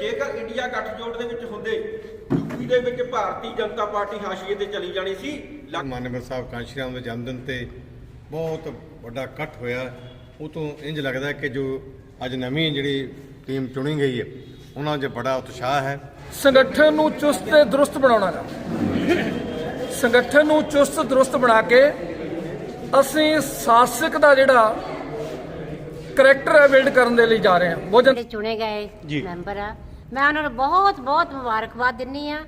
ਜੇਕਰ ਇੰਡੀਆ ਗੱਠਜੋੜ ਦੇ ਵਿੱਚ ਹੁੰਦੇ ਯੂਪੀ ਦੇ ਵਿੱਚ ਭਾਰਤੀ ਜਨਤਾ ਪਾਰਟੀ ਹਾਸ਼ੀਏ ਤੇ ਚਲੀ ਜਾਣੀ ਸੀ ਮਾਨਵਰ ਸਾਹਿਬ ਕਾਂਸ਼ੀ ਰਾਮ ਦੇ ਜਨਮ ਦਿਨ ਤੇ ਬਹੁਤ ਵੱਡਾ ਇਕੱਠ ਹੋਇਆ। ਉਹ ਤੋਂ ਇੰਜ ਲੱਗਦਾ ਹੈ ਕਿ ਜੋ ਅੱਜ ਨਵੀਂ ਜਿਹੜੀ ਟੀਮ ਚੁਣੀ ਗਈ ਹੈ ਉਹਨਾਂ 'ਚ ਬੜਾ ਉਤਸ਼ਾਹ ਹੈ। ਸੰਗਠਨ ਨੂੰ ਚੁਸਤ ਤੇ ਦਰੁਸਤ ਬਣਾਉਣਾ ਗਾ ਸੰਗਠਨ ਨੂੰ ਚੁਸਤ ਦਰੁਸਤ ਬਣਾ ਕੇ ਅਸੀਂ ਸਾਸਕ ਦਾ ਜਿਹੜਾ ਕਰੈਕਟਰ ਹੈ ਬਿਲਡ ਕਰਨ ਦੇ ਲਈ ਜਾ ਰਹੇ ਹਾਂ। ਭੋਜਨ ਜਿਹੜੇ ਚੁਣੇ ਗਏ ਮੈਂਬਰ ਆ ਮੈਂ ਉਹਨਾਂ ਨੂੰ ਬਹੁਤ ਬਹੁਤ ਮੁਬਾਰਕਬਾਦ ਦਿੰਨੀ ਆ।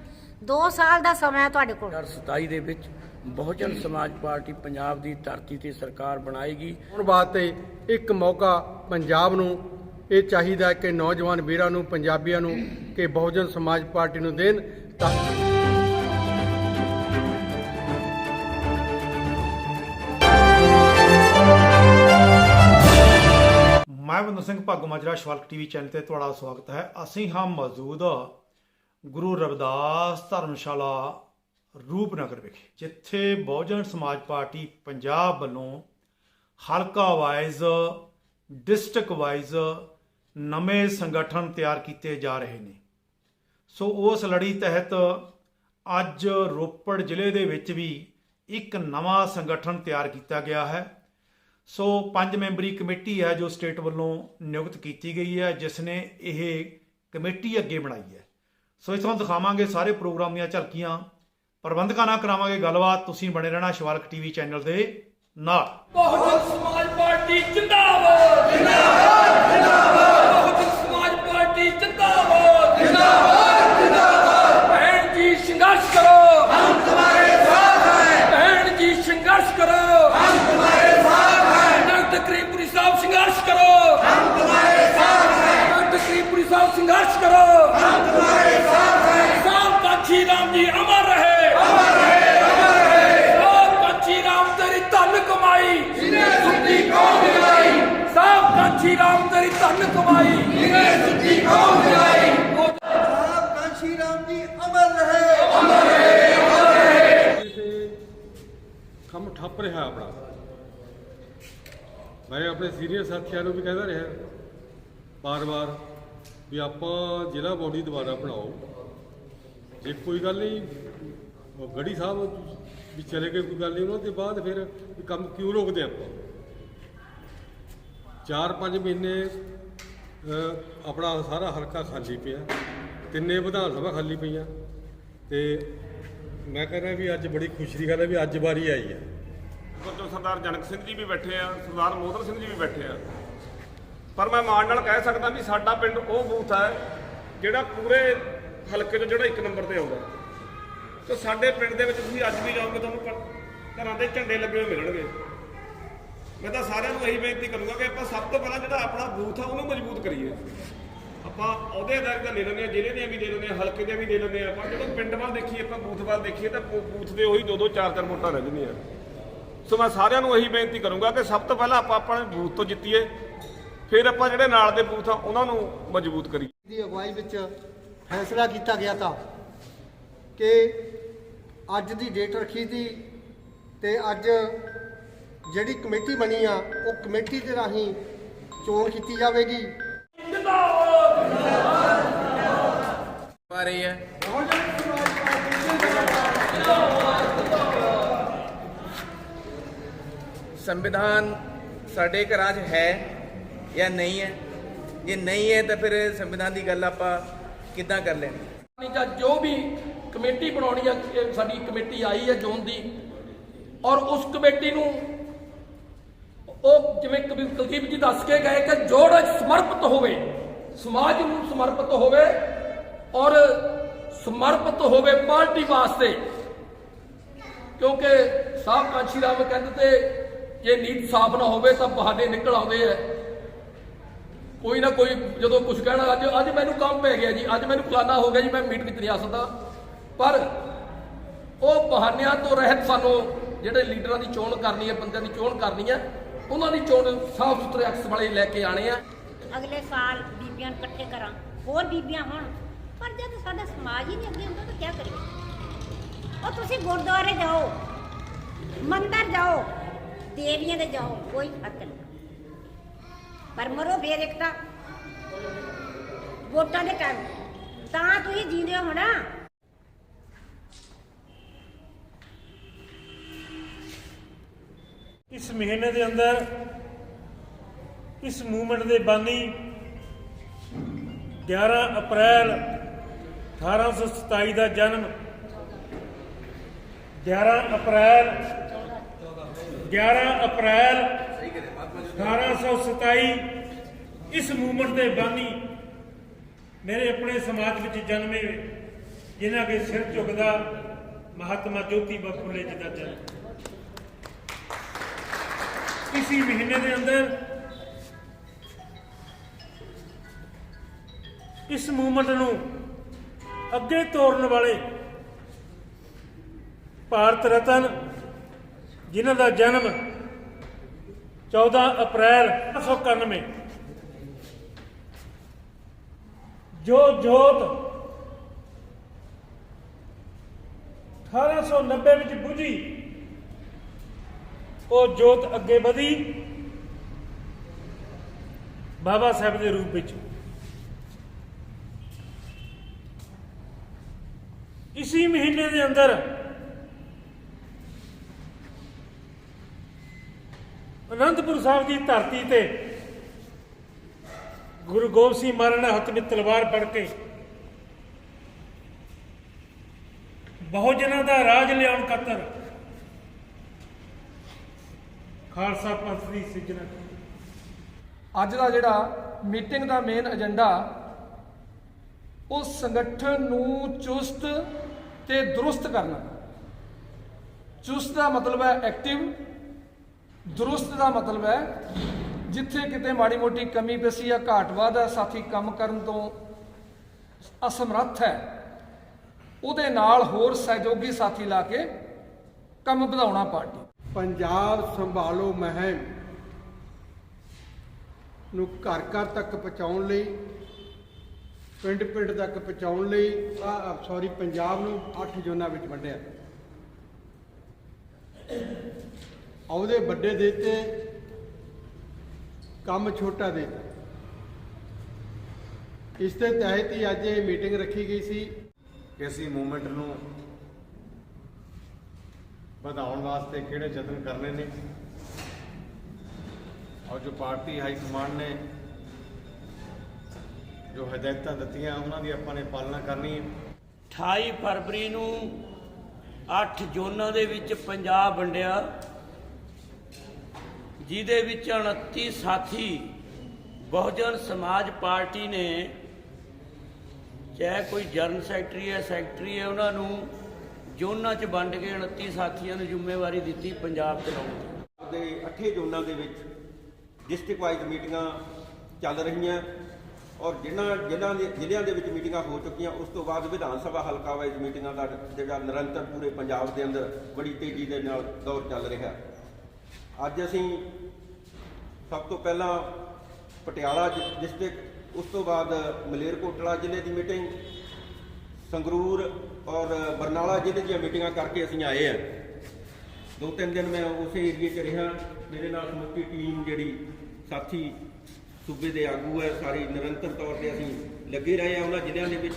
2 ਸਾਲ ਦਾ ਸਮਾਂ ਹੈ ਤੁਹਾਡੇ ਕੋਲ। 2027 ਦੇ ਵਿੱਚ ਬਹੁਜਨ ਸਮਾਜ ਪਾਰਟੀ ਪੰਜਾਬ ਦੀ ਧਰਤੀ ਤੇ ਸਰਕਾਰ ਬਣਾਏਗੀ। ਹੁਣ ਵਾਸਤੇ ਇੱਕ ਮੌਕਾ ਪੰਜਾਬ ਨੂੰ, ਇਹ ਚਾਹੀਦਾ ਕਿ ਨੌਜਵਾਨ ਵੀਰਾਂ ਨੂੰ, ਪੰਜਾਬੀਆਂ ਨੂੰ ਕਿ ਬਹੁਜਨ ਸਮਾਜ ਪਾਰਟੀ ਨੂੰ ਦੇਣ ਤਾਂ ਮੈਂ ਬਿੰਦਰ ਸਿੰਘ ਭਾਗੋ ਮਾਜਰਾ ਸ਼ਵਾਲਕ ਟੀਵੀ ਚੈਨਲ ਤੇ ਤੁਹਾਡਾ ਸਵਾਗਤ ਹੈ। ਅਸੀਂ ਹਾਂ ਮੌਜੂਦ ਗੁਰੂ ਰਵਿਦਾਸ ਧਰਮਸ਼ਾਲਾ ਰੂਪਨਗਰ ਵਿਖੇ, ਜਿੱਥੇ ਬਹੁਜਨ ਸਮਾਜ ਪਾਰਟੀ ਪੰਜਾਬ ਵੱਲੋਂ ਹਲਕਾ ਵਾਈਜ਼, ਡਿਸਟ੍ਰਿਕਟ ਵਾਈਜ਼ ਨਵੇਂ ਸੰਗਠਨ ਤਿਆਰ ਕੀਤੇ ਜਾ ਰਹੇ ਨੇ। ਸੋ ਉਸ ਲੜੀ ਤਹਿਤ ਅੱਜ ਰੋਪੜ ਜ਼ਿਲ੍ਹੇ ਦੇ ਵਿੱਚ ਵੀ ਇੱਕ ਨਵਾਂ ਸੰਗਠਨ ਤਿਆਰ ਕੀਤਾ ਗਿਆ ਹੈ। ਸੋ ਪੰਜ ਮੈਂਬਰੀ ਕਮੇਟੀ ਹੈ ਜੋ ਸਟੇਟ ਵੱਲੋਂ ਨਿਯੁਕਤ ਕੀਤੀ ਗਈ ਹੈ ਜਿਸ ਨੇ ਇਹ ਕਮੇਟੀ ਅੱਗੇ ਬਣਾਈ ਹੈ। ਸੋ ਇਸ ਤੋਂ ਦਿਖਾਵਾਂਗੇ ਸਾਰੇ ਪ੍ਰੋਗਰਾਮ ਦੀਆਂ ਝਲਕੀਆਂ। ਪ੍ਰਬੰਧਕਾਂ ਨਾਲ ਕਰਾਵਾਂਗੇ ਗੱਲਬਾਤ। ਤੁਸੀਂ ਬਣੇ ਰਹਿਣਾ ਸ਼ਿਵਾਲਕ ਟੀਵੀ ਚੈਨਲ ਦੇ ਨਾਲ। ਬਹੁਜਨ ਸਮਾਜ ਪਾਰਟੀ ਜਿੰਦਾਬਾਦ ਜਿੰਦਾਬਾਦ! ਜਿੰਦਾਬਾਦ ਬਹੁਜਨ ਸਮਾਜ ਪਾਰਟੀ ਜਿੰਦਾਬਾਦ ਜਿੰਦਾਬਾਦ ਜਿੰਦਾਬਾਦ ਭੈਣ ਜੀ ਸੰਘਰਸ਼ ਕਰੋ ਹਮ ਤੁਹਾਡੇ ਸਾਥ ਹੈ ਭੈਣ ਜੀ ਸੰਘਰਸ਼ ਕਰੋ ਹਮ ਤੁਹਾਡੇ ਸਾਥ ਹੈ ਨਗਦ ਕਰੀਮਪੁਰੀ ਸਾਹਿਬ ਸੰਘਰਸ਼ ਕਰੋ ਹਮ ਤੁਹਾਡੇ ਸਾਥ ਹੈ ਨਗਦ ਕਰੀਮਪੁਰੀ ਸਾਹਿਬ ਸੰਘਰਸ਼ ਕਰੋ ਹਮ ਤੁਹਾਡੇ ਸਾਥ ਹੈ ਸਾਹਿਬ ਕਾਛੀ ਰਾਮ ਜੀ ਅਮਰ ਰਹੇ ਅਮਰ ਰਹੇ ਅਮਰ ਰਹੇ ਸਾਹਿਬ ਕਾਛੀ ਰਾਮ ਤੇਰੀ ਧਨ ਕਮਾਈ ਜਿਹਨੇ ਸੁੱਤੀ ਕੌਮ ਜਲਾਈ ਸਾਹਿਬ ਕਾਛੀ ਰਾਮ ਤੇਰੀ ਧਨ ਕਮਾਈ। ਜਿਹਨੇ ਸੁੱਤੀ ਕੌਮ ਜਲਾਈ ਕੰਮ ਠੱਪ ਰਿਹਾ ਆਪਣਾ। ਮੈਂ ਆਪਣੇ ਸੀਨੀਅਰ ਸਾਥੀਆਂ ਨੂੰ ਵੀ ਕਹਿੰਦਾ ਰਿਹਾ ਬਾਰ-ਬਾਰ ਵੀ ਆਪਾਂ ਜ਼ਿਲ੍ਹਾ ਬੋਡੀ ਦੁਬਾਰਾ ਬਣਾਓ। ਜੇ ਕੋਈ ਗੱਲ ਨਹੀਂ ਉਹ ਗੜੀ ਸਾਹਿਬ ਵੀ ਚਲੇ ਗਏ ਕੋਈ ਗੱਲ ਨਹੀਂ ਉਹਨਾਂ ਦੇ ਬਾਅਦ ਫਿਰ ਕੰਮ ਕਿਉਂ ਰੋਕਦੇ ਆਪਾਂ? 4-5 ਮਹੀਨੇ ਆਪਣਾ ਸਾਰਾ ਹਲਕਾ ਖਾਲੀ ਪਿਆ। ਤਿੰਨੇ ਵਿਧਾਨ ਸਭਾ ਖਾਲੀ ਪਈਆਂ। ਤੇ ਮੈਂ ਕਹਿੰਦਾ ਵੀ ਅੱਜ ਬੜੀ ਖੁਸ਼ੀ ਦੀ ਗੱਲ ਹੈ ਵੀ ਅੱਜ ਵਾਰੀ ਆਈ ਹੈ। ਗੁਰਜੋ ਸਰਦਾਰ ਜਨਕ ਸਿੰਘ ਜੀ ਵੀ ਬੈਠੇ ਆ, ਸਰਦਾਰ ਮੋਹਦਰ ਸਿੰਘ ਜੀ ਵੀ ਬੈਠੇ ਆ। ਪਰ ਮੈਂ ਮਾਣ ਨਾਲ ਕਹਿ ਸਕਦਾ ਵੀ ਸਾਡਾ ਪਿੰਡ ਉਹ ਬੂਥ ਹੈ ਜਿਹੜਾ ਪੂਰੇ ਹਲਕੇ 'ਚ ਜਿਹੜਾ ਇੱਕ ਨੰਬਰ ਤੇ ਆਉਂਦਾ। ਤੇ ਸਾਡੇ ਪਿੰਡ ਦੇ ਵਿੱਚ ਤੁਸੀਂ ਅੱਜ ਵੀ ਜਾਓਗੇ, ਤੁਹਾਨੂੰ ਘਰਾਂ ਦੇ ਝੰਡੇ ਲੱਗੇ ਹੋਏ ਮਿਲਣਗੇ। ਮੈਂ ਤਾਂ ਸਾਰਿਆਂ ਨੂੰ ਇਹੀ ਬੇਨਤੀ ਕਰੂੰਗਾ ਕਿ ਆਪਾਂ ਸਭ ਤੋਂ ਪਹਿਲਾਂ ਜਿਹੜਾ ਆਪਣਾ ਬੂਥ ਆ, ਉਹਨੂੰ ਮਜ਼ਬੂਤ ਕਰੀਏ। ਆਪਾਂ ਅਹੁਦੇਦਾਰੀ ਤਾਂ ਲੈ ਲੈਂਦੇ ਆ, ਜ਼ਿਲ੍ਹੇ ਦੀਆਂ ਵੀ ਲੈ ਲੈਂਦੇ ਆ, ਹਲਕੇ ਦੀਆਂ ਵੀ ਲੈ ਲੈਂਦੇ ਆ। ਆਪਾਂ ਜਦੋਂ ਪਿੰਡ ਵੱਲ ਦੇਖੀਏ, ਆਪਾਂ ਬੂਥ ਵੱਲ ਦੇਖੀਏ, ਤਾਂ ਬੂਥ ਦੇ ਉਹੀ ਦੋ ਦੋ ਚਾਰ ਚਾਰ ਵੋਟਾਂ ਰਹਿ ਜਾਂਦੀਆਂ। ਸੋ ਮੈਂ ਸਾਰਿਆਂ ਨੂੰ ਇਹੀ ਬੇਨਤੀ ਕਰੂੰਗਾ ਕਿ ਸਭ ਤੋਂ ਪਹਿਲਾਂ ਆਪਾਂ ਆਪਣੇ ਬੂਥ ਤੋਂ ਜਿੱਤੀਏ, ਫਿਰ ਆਪਾਂ ਜਿਹੜੇ ਨਾਲ ਦੇ ਬੂਥ ਆ, ਉਹਨਾਂ ਨੂੰ ਮਜ਼ਬੂਤ ਕਰੀਏ। ਦੀ ਅਗਵਾਈ ਵਿੱਚ ਫੈਸਲਾ ਕੀਤਾ ਗਿਆ ਤਾਂ ਕਿ ਅੱਜ ਦੀ ਡੇਟ ਰੱਖੀ ਸੀ ਤੇ ਅੱਜ ਜਿਹੜੀ ਕਮੇਟੀ ਬਣੀ ਆ ਉਹ ਕਮੇਟੀ ਦੇ ਰਾਹੀਂ ਚੋਣ ਕੀਤੀ ਜਾਵੇਗੀ। ਰਹੀ ਹੈ। ਸੰਵਿਧਾਨ ਸਾਡੇ ਘਰਾਂ 'ਚ ਹੈ ਜਾਂ ਨਹੀਂ ਹੈ? ਜੇ ਨਹੀਂ ਹੈ ਤਾਂ ਫਿਰ ਸੰਵਿਧਾਨ ਦੀ ਗੱਲ ਆਪਾਂ ਕਿੱਦਾਂ ਕਰ ਲੈਣੀ? ਨਹੀਂ ਜਾਂ ਜੋ ਵੀ ਕਮੇਟੀ ਬਣਾਉਣੀ ਆ ਇਹ ਸਾਡੀ ਕਮੇਟੀ ਆਈ ਹੈ ਜ਼ੋਨ ਦੀ ਔਰ ਉਸ ਕਮੇਟੀ ਨੂੰ ਉਹ ਜਿਵੇਂ ਕਬੀ ਕੁਲਦੀਪ ਜੀ ਦੱਸ ਕੇ ਗਏ ਕਿ ਜੋੜ ਸਮਰਪਿਤ ਹੋਵੇ, ਸਮਾਜ ਨੂੰ ਸਮਰਪਿਤ ਹੋਵੇ ਔਰ ਸਮਰਪਿਤ ਹੋਵੇ ਪਾਰਟੀ ਵਾਸਤੇ। ਕਿਉਂਕਿ ਸਾਹਿਬ ਕਾਂਸ਼ੀ ਰਾਮ ਕਹਿੰਦੇ ਤੇ ਜੇ ਨੀਤ ਸਾਫ਼ ਨਾ ਹੋਵੇ ਤਾਂ ਬਹਾਨੇ ਨਿਕਲ ਆਉਂਦੇ ਆ। ਕੋਈ ਨਾ ਕੋਈ ਜਦੋਂ ਕੁਝ ਕਹਿਣਾ, ਅੱਜ ਅੱਜ ਮੈਨੂੰ ਕੰਮ ਪੈ ਗਿਆ ਜੀ, ਅੱਜ ਮੈਨੂੰ ਫਲਾਨਾ ਹੋ ਗਿਆ ਜੀ, ਮੈਂ ਮੀਟਿੰਗ 'ਚ ਨਹੀਂ ਆ ਸਕਦਾ। ਪਰ ਉਹ ਬਹਾਨਿਆਂ ਤੋਂ ਰਹਿਤ ਸਾਨੂੰ ਜਿਹੜੇ ਲੀਡਰਾਂ ਦੀ ਚੋਣ ਕਰਨੀ ਹੈ, ਬੰਦਿਆਂ ਦੀ ਚੋਣ ਕਰਨੀ ਹੈ ਉਹਨਾਂ ਦੀ ਚੋਣ ਸਾਫ਼ ਸੁਥਰੇ ਅਕਸ ਵਾਲੇ ਲੈ ਕੇ ਆਣੇ ਆ। ਅਗਲੇ ਸਾਲ ਬੀਬੀਆਂ ਨੂੰ ਇਕੱਠੇ ਕਰਾਂ, ਹੋਰ ਬੀਬੀਆਂ ਹੋਣ। ਪਰ ਜਦ ਸਾਡਾ ਸਮਾਜ ਹੀ ਨਹੀਂ ਅੱਗੇ ਹੁੰਦਾ ਤਾਂ ਕੀ ਕਰੀਏ? ਉਹ ਤੁਸੀਂ ਗੁਰਦੁਆਰੇ ਜਾਓ, ਮੰਦਰ ਜਾਓ, ਦੇਵੀਆਂ ਦੇ ਜਾਓ, ਕੋਈ ਫ਼ਰਕ ਨਹੀਂ। ਪਰ ਮਰੋ ਫੇਰ ਇੱਕ ਤਾਂ ਵੋਟਾਂ ਦੇ ਟਾਈਮ ਤਾਂ ਤੁਸੀਂ ਜੀਂਦੇ ਹੋ ਨਾ। ਇਸ ਮਹੀਨੇ ਦੇ ਅੰਦਰ ਇਸ ਮੂਵਮੈਂਟ ਦੇ ਬਾਨੀ 11 ਅਪ੍ਰੈਲ 1827 ਦਾ ਜਨਮ 11 ਅਪ੍ਰੈਲ 11 ਅਪ੍ਰੈਲ 1827 ਇਸ ਮੂਵਮੈਂਟ ਦੇ ਬਾਨੀ ਮੇਰੇ ਆਪਣੇ ਸਮਾਜ ਵਿੱਚ ਜਨਮੇ, ਜਿਨ੍ਹਾਂ ਦੇ ਸਿਰ ਝੁਕਦਾ ਮਹਾਤਮਾ ਜੋਤੀ ਬਾ ਫੁੱਲੇ ਜੀ ਦਾ ਜਨਮ। ਇਸੀ ਮਹੀਨੇ ਦੇ ਅੰਦਰ ਇਸ ਮੂਵਮੈਂਟ ਨੂੰ ਅੱਗੇ ਤੋਰਨ ਵਾਲੇ ਭਾਰਤ ਰਤਨ, ਜਿਨ੍ਹਾਂ ਦਾ ਜਨਮ 14 ਅਪ੍ਰੈਲ 1991 ਜੋ ਜੋਤ 1890 ਵਿੱਚ ਬੁਝੀ ਉਹ ਜੋਤ ਅੱਗੇ ਵਧੀ। ਬਾਬਾ ਸਾਹਿਬ ਦੇ ਰੂਪ ਵਿੱਚ। ਇਸੀ ਮਹੀਨੇ ਦੇ ਅੰਦਰ ਅਨੰਦਪੁਰ ਸਾਹਿਬ ਦੀ ਧਰਤੀ ਤੇ ਗੁਰੂ ਗੋਬਿੰਦ ਸਿੰਘ ਮਹਾਰਾਜ ਨੇ ਹੱਥ ਵਿੱਚ ਤਲਵਾਰ ਫੜ ਕੇ ਬਹੁਜਨਾਂ ਦਾ ਰਾਜ ਲਿਆਉਣ ਖਾਤਰ ਖਾਲਸਾ ਪੰਥ ਦੀ ਸਿਰਜਣਾ ਕੀਤੀ। ਅੱਜ ਦਾ ਜਿਹੜਾ ਮੀਟਿੰਗ ਦਾ ਮੇਨ ਏਜੰਡਾ ਉਹ ਸੰਗਠਨ ਨੂੰ ਚੁਸਤ ਤੇ ਦਰੁਸਤ ਕਰਨਾ। ਚੁਸਤ ਦਾ ਮਤਲਬ ਹੈ ਐਕਟਿਵ ਦਰੁਸਤ ਦਾ ਮਤਲਬ ਹੈ ਜਿੱਥੇ ਕਿਤੇ ਮਾੜੀ ਮੋਟੀ ਕਮੀ ਪੇਸ਼ੀ ਜਾਂ ਘਾਟ ਘਾਟਵਾਦ ਹੈ, ਸਾਥੀ ਕੰਮ ਕਰਨ ਤੋਂ ਅਸਮਰੱਥ ਹੈ। ਉਹਦੇ ਨਾਲ ਹੋਰ ਸਹਿਯੋਗੀ ਸਾਥੀ ਲਾ ਕੇ ਕੰਮ ਵਧਾਉਣਾ ਪਾਰਟੀ। ਪੰਜਾਬ ਸੰਭਾਲੋ ਮਹਿਮ ਨੂੰ ਘਰ ਘਰ ਤੱਕ ਪਹੁੰਚਾਉਣ ਲਈ, ਪਿੰਡ ਪਿੰਡ ਤੱਕ ਪਹੁੰਚਾਉਣ ਲਈ ਸੌਰੀ ਪੰਜਾਬ ਨੂੰ 8 ਜ਼ੋਨਾਂ ਵਿੱਚ ਵੰਡਿਆ। ਅਹੁਦੇ ਵੱਡੇ ਦੇਤੇ, ਕੰਮ ਛੋਟਾ ਦੇਤਾ। ਇਸ ਦੇ ਤਹਿਤ ਹੀ ਅੱਜ ਇਹ ਮੀਟਿੰਗ ਰੱਖੀ ਗਈ ਸੀ। ਕਿ ਅਸੀਂ ਮੂਵਮੈਂਟ ਨੂੰ ਵਧਾਉਣ ਵਾਸਤੇ ਕਿਹੜੇ ਯਤਨ ਕਰਨੇ ਨੇ? ਔਰ ਜੋ ਪਾਰਟੀ ਹਾਈ ਕਮਾਂਡ ਨੇ, ਜੋ ਹਦਾਇਤਾਂ ਦਿੱਤੀਆਂ, ਉਹਨਾਂ ਦੀ ਆਪਾਂ ਨੇ ਪਾਲਣਾ ਕਰਨੀ ਹੈ। 28 ਫਰਵਰੀ ਨੂੰ 8 ਜ਼ੋਨਾਂ ਦੇ ਵਿੱਚ ਪੰਜਾਬ ਵੰਡਿਆ। ਜਿਹਦੇ ਵਿੱਚ 29 ਸਾਥੀ ਬਹੁਜਨ ਸਮਾਜ ਪਾਰਟੀ ਨੇ, ਚਾਹੇ ਕੋਈ ਜਨਰਲ ਸੈਕਟਰੀ ਹੈ ਸੈਕਟਰੀ ਹੈ, ਉਹਨਾਂ ਨੂੰ ਜ਼ੋਨਾਂ 'ਚ ਵੰਡ ਕੇ 29 ਸਾਥੀਆਂ ਨੂੰ ਜ਼ਿੰਮੇਵਾਰੀ ਦਿੱਤੀ ਪੰਜਾਬ ਚਲਾਉਣ ਦੀ। ਦੇ ਅੱਠੇ ਜ਼ੋਨਾਂ ਦੇ ਵਿੱਚ ਡਿਸਟ੍ਰਿਕਟ ਵਾਈਜ਼ ਮੀਟਿੰਗਾਂ ਚੱਲ ਰਹੀਆਂ ਔਰ ਜਿਨ੍ਹਾਂ ਜ਼ਿਲ੍ਹਿਆਂ ਦੇ ਜ਼ਿਲ੍ਹਿਆਂ ਦੇ ਵਿੱਚ ਮੀਟਿੰਗਾਂ ਹੋ ਚੁੱਕੀਆਂ, ਉਸ ਤੋਂ ਬਾਅਦ ਵਿਧਾਨ ਸਭਾ ਹਲਕਾ ਵਾਈਜ਼ ਮੀਟਿੰਗਾਂ ਦਾ ਜਿਹੜਾ ਨਿਰੰਤਰ ਪੂਰੇ ਪੰਜਾਬ ਦੇ ਅੰਦਰ ਬੜੀ ਤੇਜ਼ੀ ਦੇ ਨਾਲ ਦੌਰ ਚੱਲ ਰਿਹਾ। ਅੱਜ ਅਸੀਂ ਸਭ ਤੋਂ ਪਹਿਲਾਂ ਪਟਿਆਲਾ ਡਿਸਟ੍ਰਿਕਟ ਉਸ ਤੋਂ ਬਾਅਦ ਮਲੇਰਕੋਟਲਾ ਜ਼ਿਲ੍ਹੇ ਦੀ ਮੀਟਿੰਗ, ਸੰਗਰੂਰ ਔਰ ਬਰਨਾਲਾ ਜ਼ਿਲ੍ਹੇ ਦੀਆਂ ਮੀਟਿੰਗਾਂ ਕਰਕੇ ਅਸੀਂ ਆਏ ਆ ਦੋ ਤਿੰਨ ਦਿਨ ਮੈਂ ਉਸੇ ਏਰੀਏ 'ਚ ਰਿਹਾ। ਮੇਰੇ ਨਾਲ ਸਮੁੱਚੀ ਟੀਮ ਜਿਹੜੀ ਸਾਥੀ ਸੂਬੇ ਦੇ ਆਗੂ ਹੈ, ਸਾਰੀ ਨਿਰੰਤਰ ਤੌਰ ਤੇ ਅਸੀਂ ਲੱਗੇ ਰਹੇ ਆ ਉਹਨਾਂ ਜ਼ਿਲ੍ਹਿਆਂ ਦੇ ਵਿੱਚ।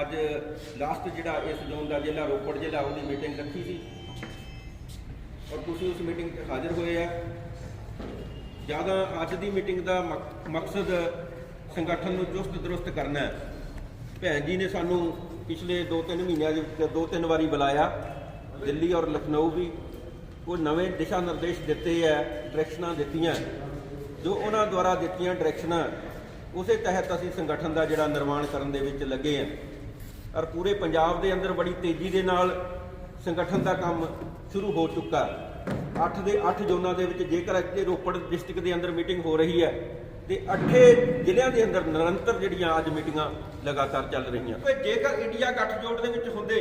ਅੱਜ ਲਾਸਟ ਜਿਹੜਾ ਇਸ ਜ਼ੋਨ ਦਾ ਜ਼ਿਲ੍ਹਾ ਰੋਪੜ ਜ਼ਿਲ੍ਹਾ, ਉਹਦੀ ਮੀਟਿੰਗ ਰੱਖੀ ਸੀ। ਔਰ ਤੁਸੀਂ ਉਸ ਮੀਟਿੰਗ 'ਤੇ ਹਾਜ਼ਰ ਹੋਏ ਆ। ਜ਼ਿਆਦਾ ਅੱਜ ਦੀ ਮੀਟਿੰਗ ਦਾ ਮਕ- ਮਕਸਦ ਸੰਗਠਨ ਨੂੰ ਚੁਸਤ ਦਰੁਸਤ ਕਰਨਾ ਹੈ। ਭੈਣ ਜੀ ਨੇ ਸਾਨੂੰ ਪਿਛਲੇ 2-3 ਮਹੀਨਿਆਂ ਦੇ ਵਿੱਚ ਦੋ ਤਿੰਨ ਵਾਰੀ ਬੁਲਾਇਆ, ਦਿੱਲੀ ਔਰ ਲਖਨਊ ਵੀ। ਉਹ ਨਵੇਂ ਦਿਸ਼ਾ ਨਿਰਦੇਸ਼ ਦਿੱਤੇ ਹੈ ਡਾਇਰੈਕਸ਼ਨਾਂ ਦਿੱਤੀਆਂ। ਜੋ ਉਹਨਾਂ ਦੁਆਰਾ ਦਿੱਤੀਆਂ ਡਾਇਰੈਕਸ਼ਨਾਂ, ਉਸੇ ਤਹਿਤ ਅਸੀਂ ਸੰਗਠਨ ਦਾ ਜਿਹੜਾ ਨਿਰਮਾਣ ਕਰਨ ਦੇ ਵਿੱਚ ਲੱਗੇ ਹਾਂ ਔਰ ਪੂਰੇ ਪੰਜਾਬ ਦੇ ਅੰਦਰ ਬੜੀ ਤੇਜ਼ੀ ਦੇ ਨਾਲ ਸੰਗਠਨ ਦਾ ਕੰਮ ਸ਼ੁਰੂ ਹੋ ਚੁੱਕਾ। 8 ਦੇ 8 ਜ਼ੋਨਾਂ ਦੇ ਵਿੱਚ ਜੇਕਰ ਅੱਜ ਰੋਪੜ ਡਿਸਟ੍ਰਿਕਟ ਦੇ ਅੰਦਰ ਮੀਟਿੰਗ ਹੋ ਰਹੀ ਹੈ ਤੇ ਅੱਠੇ ਜ਼ਿਲ੍ਹਿਆਂ ਦੇ ਅੰਦਰ ਨਿਰੰਤਰ ਜਿਹੜੀਆਂ ਅੱਜ ਮੀਟਿੰਗਾਂ ਲਗਾਤਾਰ ਚੱਲ ਰਹੀਆਂ। ਤੇ ਜੇਕਰ ਇੰਡੀਆ ਗੱਠਜੋੜ ਦੇ ਵਿੱਚ ਹੁੰਦੇ,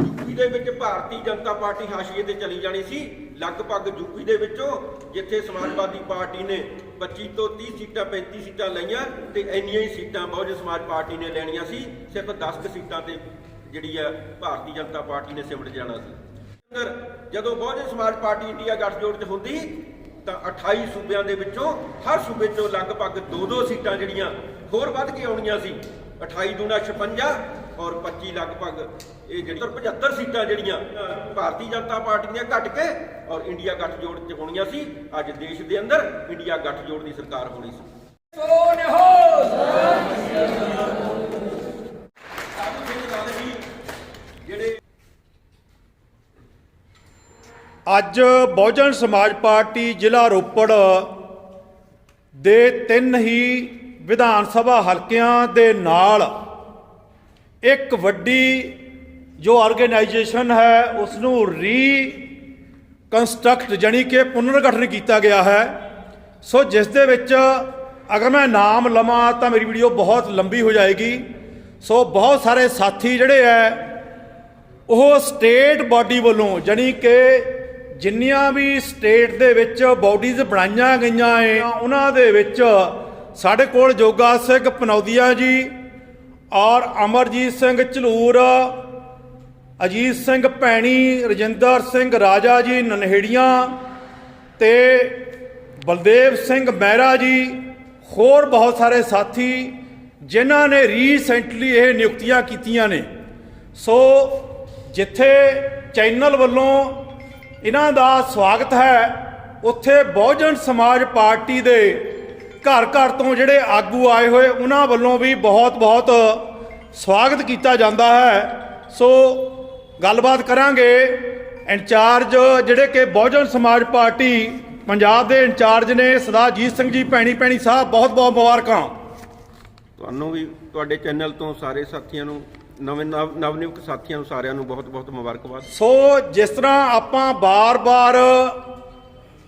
ਯੂਪੀ ਦੇ ਵਿੱਚ ਭਾਰਤੀ ਜਨਤਾ ਪਾਰਟੀ ਹਾਸ਼ੀਏ ਤੇ ਚਲੀ ਜਾਣੀ ਸੀ, ਲਗਭਗ ਯੂਪੀ ਦੇ ਵਿੱਚੋਂ ਜਿੱਥੇ ਸਮਾਜਵਾਦੀ ਪਾਰਟੀ ਨੇ 25 ਤੋਂ 30 ਸੀਟਾਂ 35 ਸੀਟਾਂ ਲਈਆਂ ਤੇ ਇੰਨੀਆਂ ਹੀ ਸੀਟਾਂ ਬਹੁਜਨ ਸਮਾਜ ਪਾਰਟੀ ਨੇ ਲੈਣੀਆਂ ਸੀ, ਸਿਰਫ 10 ਕੁ ਸੀਟਾਂ ਤੇ ਜਿਹੜੀ ਆ ਭਾਰਤੀ ਜਨਤਾ ਪਾਰਟੀ ਨੇ ਸਿਮਟ ਜਾਣਾ ਸੀ। ਜਦੋਂ ਬਹੁਜਨ ਸਮਾਜ ਪਾਰਟੀ ਇੰਡੀਆ ਗੱਠਜੋੜ 'ਚ ਹੁੰਦੀ ਤਾਂ 28 ਸੂਬਿਆਂ ਦੇ ਵਿੱਚੋਂ ਹਰ ਸੂਬੇ 'ਚੋਂ ਲਗਭਗ 2-2 ਸੀਟਾਂ ਜਿਹੜੀਆਂ ਹੋਰ ਵੱਧ ਕੇ ਆਉਣੀਆਂ ਸੀ। 28 ਦੂਣਾ 56 ਔਰ 25 ਲਗਭਗ ਇਹ ਜਿਹੜੀ 75 ਸੀਟਾਂ ਜਿਹੜੀਆਂ ਭਾਰਤੀ ਜਨਤਾ ਪਾਰਟੀ ਦੀਆਂ ਘਟ ਕੇ ਔਰ ਇੰਡੀਆ ਗੱਠਜੋੜ ਚ ਹੋਣੀਆਂ ਸੀ। ਅੱਜ ਦੇਸ਼ ਦੇ ਅੰਦਰ ਇੰਡੀਆ ਗੱਠਜੋੜ ਦੀ ਸਰਕਾਰ ਹੋਣੀ ਸੀ। ਸੋ ਨਿਹੋਸ ਸਾਧੂ ਸਿੰਘ ਗੱਲ ਜੀ ਜਿਹੜੇ ਅੱਜ ਬਹੁਜਨ ਸਮਾਜ ਪਾਰਟੀ ਜ਼ਿਲ੍ਹਾ ਰੋਪੜ ਦੇ ਤਿੰਨ ਹੀ ਵਿਧਾਨ ਸਭਾ ਹਲਕਿਆਂ ਦੇ ਨਾਲ ਇੱਕ ਵੱਡੀ ਜੋ ਆਰਗੇਨਾਈਜੇਸ਼ਨ ਹੈ ਉਸ ਨੂੰ ਰੀ ਕੰਸਟਰਕਟ ਜਾਣੀ ਕਿ ਪੁਨਰਗਠਨ ਕੀਤਾ ਗਿਆ ਹੈ। ਸੋ ਜਿਸ ਦੇ ਵਿੱਚ ਅਗਰ ਮੈਂ ਨਾਮ ਲਵਾਂ ਤਾਂ ਮੇਰੀ ਵੀਡੀਓ ਬਹੁਤ ਲੰਬੀ ਹੋ ਜਾਏਗੀ। ਸੋ ਬਹੁਤ ਸਾਰੇ ਸਾਥੀ ਜਿਹੜੇ ਹੈ, ਉਹ ਸਟੇਟ ਬਾਡੀ ਵੱਲੋਂ ਜਾਣੀ ਕਿ ਜਿੰਨੀਆਂ ਵੀ ਸਟੇਟ ਦੇ ਵਿੱਚ ਬਾਡੀਜ਼ ਬਣਾਈਆਂ ਗਈਆਂ ਏ, ਉਹਨਾਂ ਦੇ ਵਿੱਚ ਸਾਡੇ ਕੋਲ ਜੋਗਾ ਸਿੰਘ ਪਨੌਦੀਆ ਜੀ ਔਰ ਅਮਰਜੀਤ ਸਿੰਘ ਝਲੂਰ, ਅਜੀਤ ਸਿੰਘ ਭੈਣੀ, ਰਜਿੰਦਰ ਸਿੰਘ ਰਾਜਾ ਜੀ, ਨਨਹੇੜੀਆਂ ਤੇ ਬਲਦੇਵ ਸਿੰਘ ਮਹਿਰਾ ਜੀ, ਹੋਰ ਬਹੁਤ ਸਾਰੇ ਸਾਥੀ ਜਿਨ੍ਹਾਂ ਨੇ ਰੀਸੈਂਟਲੀ ਇਹ ਨਿਯੁਕਤੀਆਂ ਕੀਤੀਆਂ ਨੇ। ਸੋ ਜਿੱਥੇ ਚੈਨਲ ਵੱਲੋਂ ਇਹਨਾਂ ਦਾ ਸਵਾਗਤ ਹੈ ਉੱਥੇ ਬਹੁਜਨ ਸਮਾਜ ਪਾਰਟੀ ਦੇ ਘਰ ਘਰ ਤੋਂ ਜਿਹੜੇ ਆਗੂ ਆਏ ਹੋਏ, ਉਹਨਾਂ ਵੱਲੋਂ ਵੀ ਬਹੁਤ ਬਹੁਤ ਸਵਾਗਤ ਕੀਤਾ ਜਾਂਦਾ ਹੈ। ਸੋ ਗੱਲਬਾਤ ਕਰਾਂਗੇ ਇੰਚਾਰਜ ਜਿਹੜੇ ਕਿ ਬਹੁਜਨ ਸਮਾਜ ਪਾਰਟੀ ਪੰਜਾਬ ਦੇ ਇੰਚਾਰਜ ਨੇ, ਸਰਦਾਰ ਜੀਤ ਸਿੰਘ ਜੀ, ਭੈਣੀ ਭੈਣੀ ਸਾਹਿਬ, ਬਹੁਤ ਬਹੁਤ ਮੁਬਾਰਕਾਂ। ਤੁਹਾਨੂੰ ਵੀ ਤੁਹਾਡੇ ਚੈਨਲ ਤੋਂ ਸਾਰੇ ਸਾਥੀਆਂ ਨੂੰ ਨਵੇਂ ਨਵ ਨਵਨਿਯੁਕਤ ਸਾਥੀਆਂ ਨੂੰ ਸਾਰਿਆਂ ਨੂੰ ਬਹੁਤ ਬਹੁਤ ਮੁਬਾਰਕਬਾਦ। ਸੋ ਜਿਸ ਤਰ੍ਹਾਂ ਆਪਾਂ ਬਾਰ-ਬਾਰ